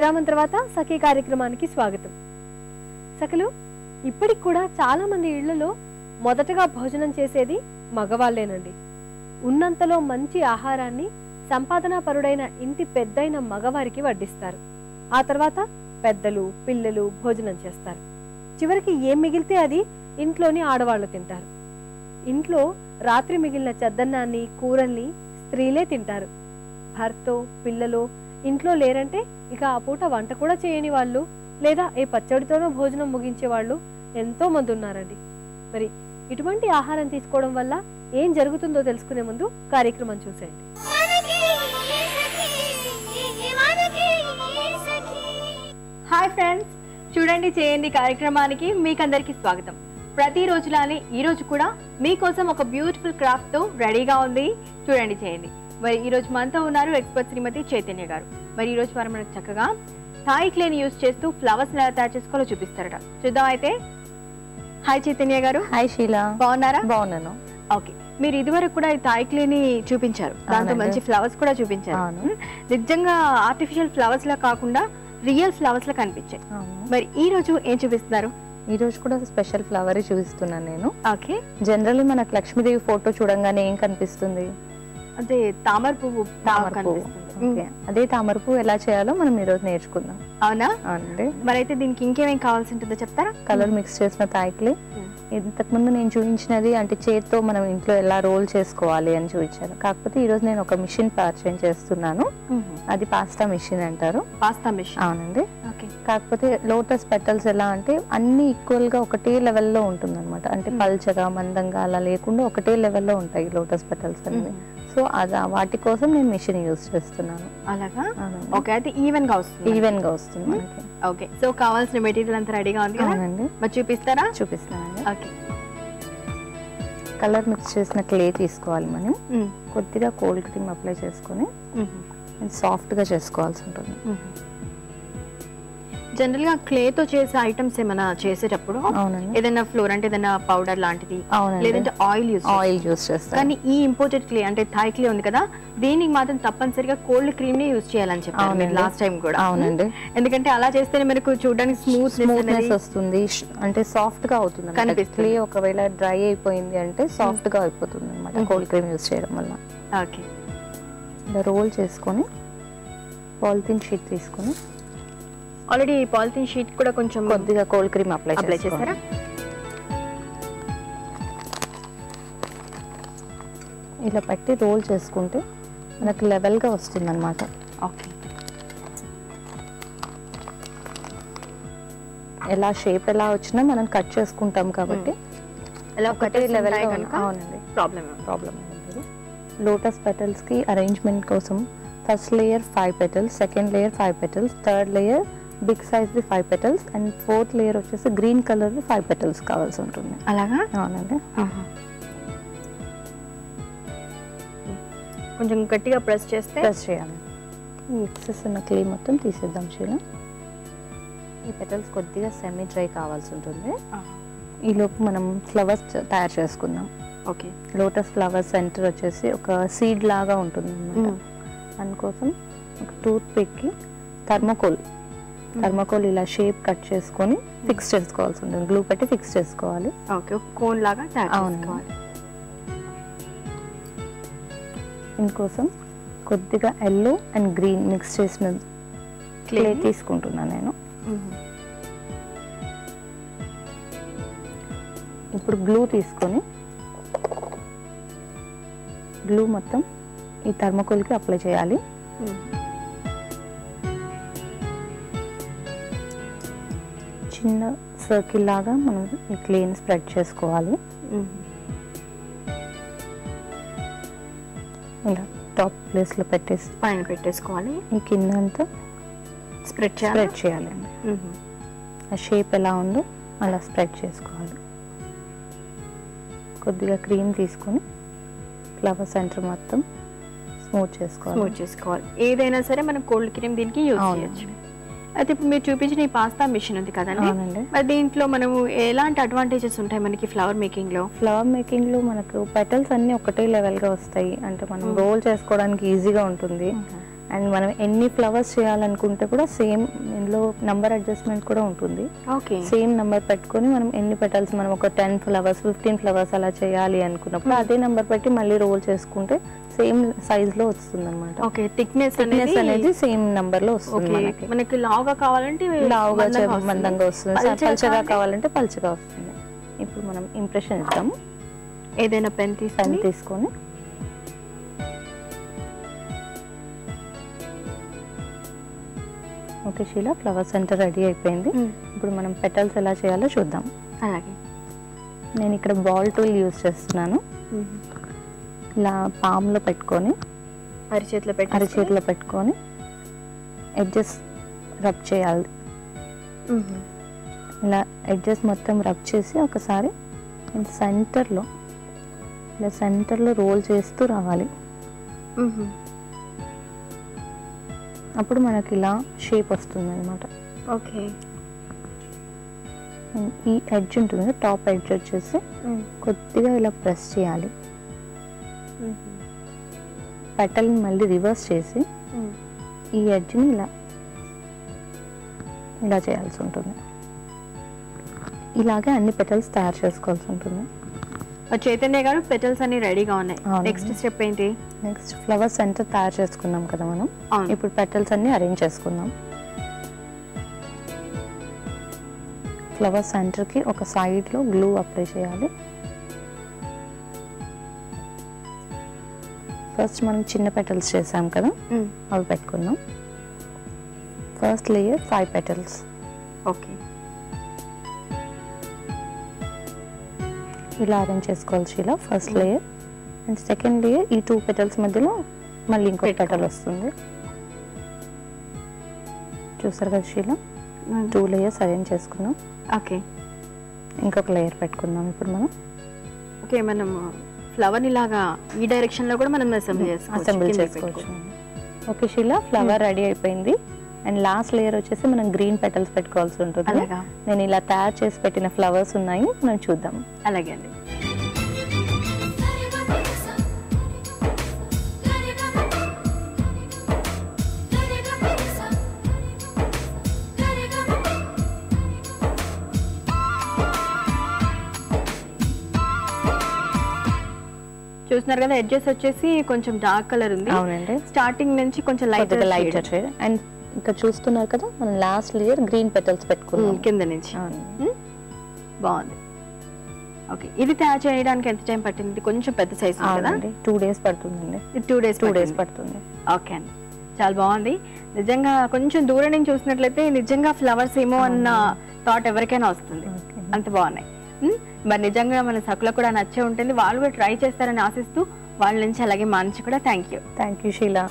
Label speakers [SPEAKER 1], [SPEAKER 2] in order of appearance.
[SPEAKER 1] విరామం తర్వాత సఖీ కార్యక్రమానికి స్వాగతం. సఖలు ఇప్పటికి కూడా చాలా మంది ఇళ్ళలో మొదటగా భోజనం చేసేది మగవాళ్ళేనండి. ఉన్నంతలో మంచి ఆహారాన్ని సంపాదనా పరుడైన ఇంటి పెద్దయిన మగవారికి వడ్డిస్తారు. ఆ తర్వాత పెద్దలు పిల్లలు భోజనం చేస్తారు. చివరికి ఏం మిగిలితే అది ఇంట్లోని ఆడవాళ్ళు తింటారు. ఇంట్లో రాత్రి మిగిలిన చెద్దన్నాన్ని కూరల్ని స్త్రీలే తింటారు. భర్తో పిల్లలో ఇంట్లో లేరంటే ఇక ఆ పూట వంట కూడా చేయని వాళ్ళు లేదా ఏ పచ్చడితోనో భోజనం ముగించే వాళ్ళు ఎంతో మంది ఉన్నారండి. మరి ఇటువంటి ఆహారం తీసుకోవడం వల్ల ఏం జరుగుతుందో తెలుసుకునే ముందు కార్యక్రమం చూసేయండి. హాయ్ ఫ్రెండ్స్ చూడండి చేయండి కార్యక్రమానికి మీకందరికీ స్వాగతం. ప్రతిరోజులానే ఈ రోజు కూడా మీకోసం ఒక బ్యూటిఫుల్ క్రాఫ్ట్తో రెడీగా ఉంది. చూడండి చేయండి. మరి ఈ రోజు మనతో ఉన్నారు ఎక్స్పర్ట్ శ్రీమతి చైతన్య గారు. మరి ఈ రోజు వారు మనకు చక్కగా థాయి క్లేని యూజ్ చేస్తూ ఫ్లవర్స్ ఎలా తయారు చేసుకోవాలో చూపిస్తారట. చూద్దాం అయితే. హాయ్ చైతన్య గారు.
[SPEAKER 2] హాయ్ షీలా
[SPEAKER 1] బాగున్నారా?
[SPEAKER 2] బాగున్నాను.
[SPEAKER 1] ఓకే మీరు ఇదివరకు కూడా ఈ థాయి క్లేని చూపించారు. దాంతో. మంచి ఫ్లవర్స్ కూడా చూపించారు. నిజంగా ఆర్టిఫిషియల్ ఫ్లవర్స్ లా కాకుండా రియల్ ఫ్లవర్స్ లా కనిపించాయి. మరి ఈ రోజు ఏం చూపిస్తున్నారు?
[SPEAKER 2] ఈ రోజు కూడా స్పెషల్ ఫ్లవర్ చూపిస్తున్నాను నేను.
[SPEAKER 1] ఓకే
[SPEAKER 2] జనరల్లీ మనకు లక్ష్మీదేవి ఫోటో చూడంగానే ఏం కనిపిస్తుంది?
[SPEAKER 1] అదే తామర పువ్వు
[SPEAKER 2] తామర పువ్వు. అదే తామర పువ్వు ఎలా చేయాలో మనం ఈ రోజు నేర్చుకుందాం.
[SPEAKER 1] అవునా?
[SPEAKER 2] అండి
[SPEAKER 1] మరైతే దీనికి ఇంకేమేం కావాల్సి ఉంటుందో చెప్తారా?
[SPEAKER 2] కలర్ మిక్స్ చేసిన తాయిక్లే
[SPEAKER 1] మ్మ్.
[SPEAKER 2] ఇంతకు ముందు నేను చూపించినది అంటే చేత్తో మనం ఇంట్లో ఎలా రోల్ చేసుకోవాలి అని చూపించాను. కాకపోతే ఈ రోజు నేను ఒక మిషన్ పరిచయం చేస్తున్నాను. అది పాస్తా మిషన్ అంటారు.
[SPEAKER 1] Pasta machine.
[SPEAKER 2] అవునండి. కాకపోతే లోటస్ పెటల్స్ ఎలా అంటే అన్ని ఈక్వల్గా ఒకటే లెవెల్లో ఉంటుంది అనమాట అంటే. పల్చగా మందంగా అలా లేకుండా ఒకటే లెవెల్లో ఉంటాయి లోటస్ పెటల్స్ అనేవి. సో అది వాటి కోసం నేను మిషన్ యూజ్ చేస్తున్నాను.
[SPEAKER 1] అలాగా? ఓకే అయితే ఈవెన్గా వస్తుంది
[SPEAKER 2] ఈవెన్గా వస్తుంది
[SPEAKER 1] ఓకే సో కావాల్సిన మెటీరియల్ అంతా రెడీగా ఉంది కదా?
[SPEAKER 2] అవునండి.
[SPEAKER 1] మరి చూపిస్తారా?
[SPEAKER 2] చూపిస్తానండి.
[SPEAKER 1] ఓకే.
[SPEAKER 2] కలర్ మిక్స్ చేసిన క్లే తీసుకోవాలి మనం. కొద్దిగా కోల్డ్ క్రీమ్ అప్లై చేసుకొని సాఫ్ట్గా చేసుకోవాల్సి ఉంటుంది.
[SPEAKER 1] జనరల్గా క్లే తో చేసే ఐటమ్స్ ఏమైనా చేసేటప్పుడు ఏదైనా ఫ్లోర్ అంటే ఏదైనా పౌడర్ లాంటిది లేదంటే ఆయిల్ యూస్
[SPEAKER 2] ఆయిల్ యూస్ చేస్తాను
[SPEAKER 1] కానీ ఈ ఇంపోర్టెడ్ క్లే అంటే థాయ్ క్లే ఉంది కదా దీనికి మాత్రం తప్పనిసరిగా కోల్డ్ క్రీమ్ని యూజ్ చేయాలని చెప్పారు
[SPEAKER 2] అవునండి.
[SPEAKER 1] లాస్ట్ టైం కూడా.
[SPEAKER 2] అవునండి.
[SPEAKER 1] ఎందుకంటే అలా చేస్తేనే మనకు చూడడానికి స్మూత్
[SPEAKER 2] స్మూత్నెస్ వస్తుంది. అంటే సాఫ్ట్గా అవుతుంది
[SPEAKER 1] కనిపిస్తుంది.
[SPEAKER 2] క్లే ఒకవేళ డ్రై అయిపోయింది అంటే సాఫ్ట్గా అయిపోతుంది అనమాట. కోల్డ్ క్రీమ్ యూస్ చేయడం వల్ల.
[SPEAKER 1] ఓకే.
[SPEAKER 2] ఇలా రోల్ చేసుకొని పాలిథిన్ షీట్ తీసుకొని
[SPEAKER 1] ఆల్రెడీ పాలిథిన్ షీట్ కూడా కొంచెం
[SPEAKER 2] కొద్దిగా కోల్డ్ క్రీమ్ అప్లై
[SPEAKER 1] అప్లై
[SPEAKER 2] చేస్తారా? ఇలా పెట్టి రోల్ చేసుకుంటే మనకు లెవెల్గా వస్తుంది అనమాట
[SPEAKER 1] ఓకే
[SPEAKER 2] ఎలా షేప్ ఎలా వచ్చినా మనం కట్ చేసుకుంటాం కాబట్టి
[SPEAKER 1] ఎలా
[SPEAKER 2] ఒకటే లెవెల్ అవునండి. ప్రాబ్లం లోటస్ పెటల్స్కి అరేంజ్మెంట్ కోసం first layer five petals second layer five petals third layer big size the five petals and fourth layer వచ్చేసి గ్రీన్ కలర్ ది ఫైవ్ పెటల్స్ కావాల్సి ఉంటుంది.
[SPEAKER 1] అలాగా?
[SPEAKER 2] అవునండి.
[SPEAKER 1] కొంచెం గట్టిగా ప్రెస్ చేస్తే
[SPEAKER 2] ప్రెస్ చేయాలి. ఈ ఎక్సెస్ ఉన్న క్లే మొత్తం తీసేద్దాం శీల. ఈ పెటల్స్ కొద్దిగా సెమీ డ్రై కావాల్సి ఉంటుంది. ఈ లోపు మనం ఫ్లవర్స్ తయారు చేసుకుందాం.
[SPEAKER 1] ఓకే.
[SPEAKER 2] లోటస్ ఫ్లవర్ సెంటర్ వచ్చేసి ఒక సీడ్ లాగా ఉంటుంది అనమాట అందుకోసం ఒక టూత్ పిక్కి థర్మకోల్ థర్మకోల్ ఇలా షేప్ కట్ చేసుకొని ఫిక్స్ చేసుకోవాల్సి ఉంటుంది. గ్లూ పెట్టి ఫిక్స్ చేసుకోవాలి.
[SPEAKER 1] ఓకే కోన్ లాగా తయారు
[SPEAKER 2] అవును.
[SPEAKER 1] చేసుకోవాలి.
[SPEAKER 2] ఇందుకోసం కొద్దిగా ఎల్లో అండ్ గ్రీన్ మిక్స్ చేసిన క్లే. తీసుకుంటున్నాను నేను. ఇప్పుడు గ్లూ తీసుకొని గ్లూ మొత్తం ఈ థర్మకోల్కి అప్లై చేయాలి. చిన్న సర్కిల్ లాగా మనం ఈ క్లేని స్ప్రెడ్ చేసుకోవాలి. ఇలా టాప్ ప్లేస్లో పెట్టేసి
[SPEAKER 1] పైన పెట్టేసుకోవాలి.
[SPEAKER 2] ఈ కింద అంతా
[SPEAKER 1] స్ప్రెడ్ చేయాలి?
[SPEAKER 2] స్ప్రెడ్ చేయాలండి ఆ షేప్ ఎలా ఉందో అలా స్ప్రెడ్ చేసుకోవాలి. కొద్దిగా క్రీమ్ తీసుకొని ఫ్లవర్ సెంటర్ మొత్తం స్మూత్ చేసుకోవాలి.
[SPEAKER 1] స్మూత్ చేసుకోవాలి. ఏదైనా సరే మనం కోల్డ్ క్రీమ్ దీనికి యూజ్. చేయొచ్చు. అయితే ఇప్పుడు మీరు చూపించిన ఈ పాస్తా మిషన్ ఉంది కదండి. మరి దీంట్లో మనము ఎలాంటి అడ్వాంటేజెస్ ఉంటాయి మనకి ఫ్లవర్ మేకింగ్లో?
[SPEAKER 2] ఫ్లవర్ మేకింగ్లో మనకు పెటల్స్ అన్ని ఒకటే లెవెల్గా వస్తాయి. అంటే మనం. రోల్ చేసుకోవడానికి ఈజీగా ఉంటుంది. అండ్ మనం ఎన్ని ఫ్లవర్స్ చేయాలనుకుంటే కూడా సేమ్ ఇందులో నంబర్ అడ్జస్ట్మెంట్ కూడా ఉంటుంది
[SPEAKER 1] ఓకే
[SPEAKER 2] సేమ్ నెంబర్ పెట్టుకొని మనం ఎన్ని పెటల్స్ మనం ఒక టెన్ ఫ్లవర్స్ ఫిఫ్టీన్ ఫ్లవర్స్ అలా చేయాలి అనుకున్నప్పుడు
[SPEAKER 1] Hmm.
[SPEAKER 2] అదే నెంబర్ పెట్టి మళ్ళీ రోల్ చేసుకుంటే సేమ్ సైజ్లో వస్తుంది అనమాట
[SPEAKER 1] ఓకే థిక్నెస్
[SPEAKER 2] థిక్నెస్ అనేది సేమ్ నెంబర్లో వస్తుంది మనకి
[SPEAKER 1] మనకి లావుగా కావాలంటే
[SPEAKER 2] లావుగా
[SPEAKER 1] మందంగా వస్తుంది. పల్చగా కావాలంటే?
[SPEAKER 2] పల్చగా వస్తుంది ఇప్పుడు మనం ఇంప్రెషన్ ఇద్దాము
[SPEAKER 1] ఏదైనా పెన్
[SPEAKER 2] పెన్
[SPEAKER 1] తీసుకొని
[SPEAKER 2] తీసుకొని okay Sheela flower centre ready అయిపోయింది. ఇప్పుడు మనం పెటల్స్ ఎలా చేయాలో చూద్దాం.
[SPEAKER 1] అలాగే.
[SPEAKER 2] నేను ఇక్కడ బాల్ టూల్ యూజ్ చేస్తున్నాను. ఇలా పామ్లో పెట్టుకొని
[SPEAKER 1] అరిచేతిలో పెట్టి
[SPEAKER 2] అరచేతిలో పెట్టుకొని ఎడ్జెస్ రబ్ చేయాలి. ఇలా ఎడ్జెస్ మొత్తం రబ్ చేసి ఒకసారి సెంటర్లో ఇలా సెంటర్లో రోల్ చేస్తూ రావాలి. అప్పుడు మనకి ఇలా షేప్ వస్తుంది అనమాట
[SPEAKER 1] ఓకే
[SPEAKER 2] ఈ ఎడ్జ్ ఉంటుంది టాప్ ఎడ్జ్ వచ్చేసి కొద్దిగా ఇలా ప్రెస్ చేయాలి. పెటల్ని మళ్ళీ రివర్స్ చేసి ఈ ఎడ్జ్ని ఇలా ఇలా చేయాల్సి ఉంటుంది. ఇలాగే అన్ని పెటల్స్ తయారు చేసుకోవాల్సి ఉంటుంది.
[SPEAKER 1] చైతన్య గారు పెటల్స్ అన్ని రెడీగా ఉన్నాయి. నెక్స్ట్ స్టెప్ ఏంటి?
[SPEAKER 2] నెక్స్ట్ ఫ్లవర్ సెంటర్ తయారు చేసుకున్నాం కదా మనం. ఇప్పుడు పెటల్స్ అన్ని అరేంజ్ చేసుకుందాం. ఫ్లవర్ సెంటర్కి ఒక సైడ్లో గ్లూ అప్లై చేయాలి. ఫస్ట్ మనం చిన్న పెటల్స్ చేసాం కదా. అవి పెట్టుకుందాం. First layer five petals
[SPEAKER 1] okay
[SPEAKER 2] ఇలా అరేంజ్ చేసుకోవాలి ఇలా first layer and second layer ఈ టూ పెటల్స్ మధ్యలో మళ్ళీ ఇంకో. పెటల్ వస్తుంది. చూసారు కదా షీలా టూ లేయర్స్ అరేంజ్ చేసుకున్నాం.
[SPEAKER 1] ఓకే
[SPEAKER 2] ఇంకొక లేయర్ పెట్టుకుందాం ఇప్పుడు మనం.
[SPEAKER 1] ఓకే మనం ఫ్లవర్ ఇలాగా ఈ డైరెక్షన్లో కూడా మనం అసెంబ్లీ చేసుకోవచ్చు.
[SPEAKER 2] అసెంబుల్
[SPEAKER 1] కిందకి
[SPEAKER 2] చేసుకోవచ్చు. ఓకే షీలా ఫ్లవర్ రెడీ అయిపోయింది. అండ్ లాస్ట్ లేయర్ వచ్చేసి మనం గ్రీన్ పెటల్స్ పెట్టుకోవాల్సి ఉంటుంది. నేను ఇలా తయారు చేసి పెట్టిన ఫ్లవర్స్ ఉన్నాయి. మనం చూద్దాం.
[SPEAKER 1] అలాగే అండి. చూస్తున్నారు కదా ఎడ్జెస్ వచ్చేసి కొంచెం డార్క్ కలర్ ఉంది.
[SPEAKER 2] అవునండి.
[SPEAKER 1] స్టార్టింగ్ నుంచి కొంచెం లైట్
[SPEAKER 2] లైట్ అండ్ ఇక్కడ చూస్తున్నారు కదా మనం లాస్ట్ లేయర్ గ్రీన్ పెటల్స్ పెట్టుకున్నాం
[SPEAKER 1] కింద నుంచి. బాగుంది. ఓకే ఇది తయారు చేయడానికి ఎంత టైం పట్టింది? కొంచెం పెద్ద సైజ్ కదా?
[SPEAKER 2] టూ డేస్ పడుతుందండి.
[SPEAKER 1] టూ డేస్
[SPEAKER 2] టూ డేస్ పడుతుంది.
[SPEAKER 1] ఓకే అండి చాలా బాగుంది. నిజంగా కొంచెం దూరం నుంచి చూసినట్లయితే నిజంగా ఫ్లవర్స్ ఏమో అన్న థాట్ ఎవరికైనా వస్తుంది. అంత బాగున్నాయి? మరి నిజంగా మన సకులకు కూడా నచ్చే ఉంటుంది. వాళ్ళు కూడా ట్రై చేస్తారని ఆశిస్తూ వాళ్ళ నుంచి అలాగే మా నుంచి కూడా thank you
[SPEAKER 2] thank you Sheela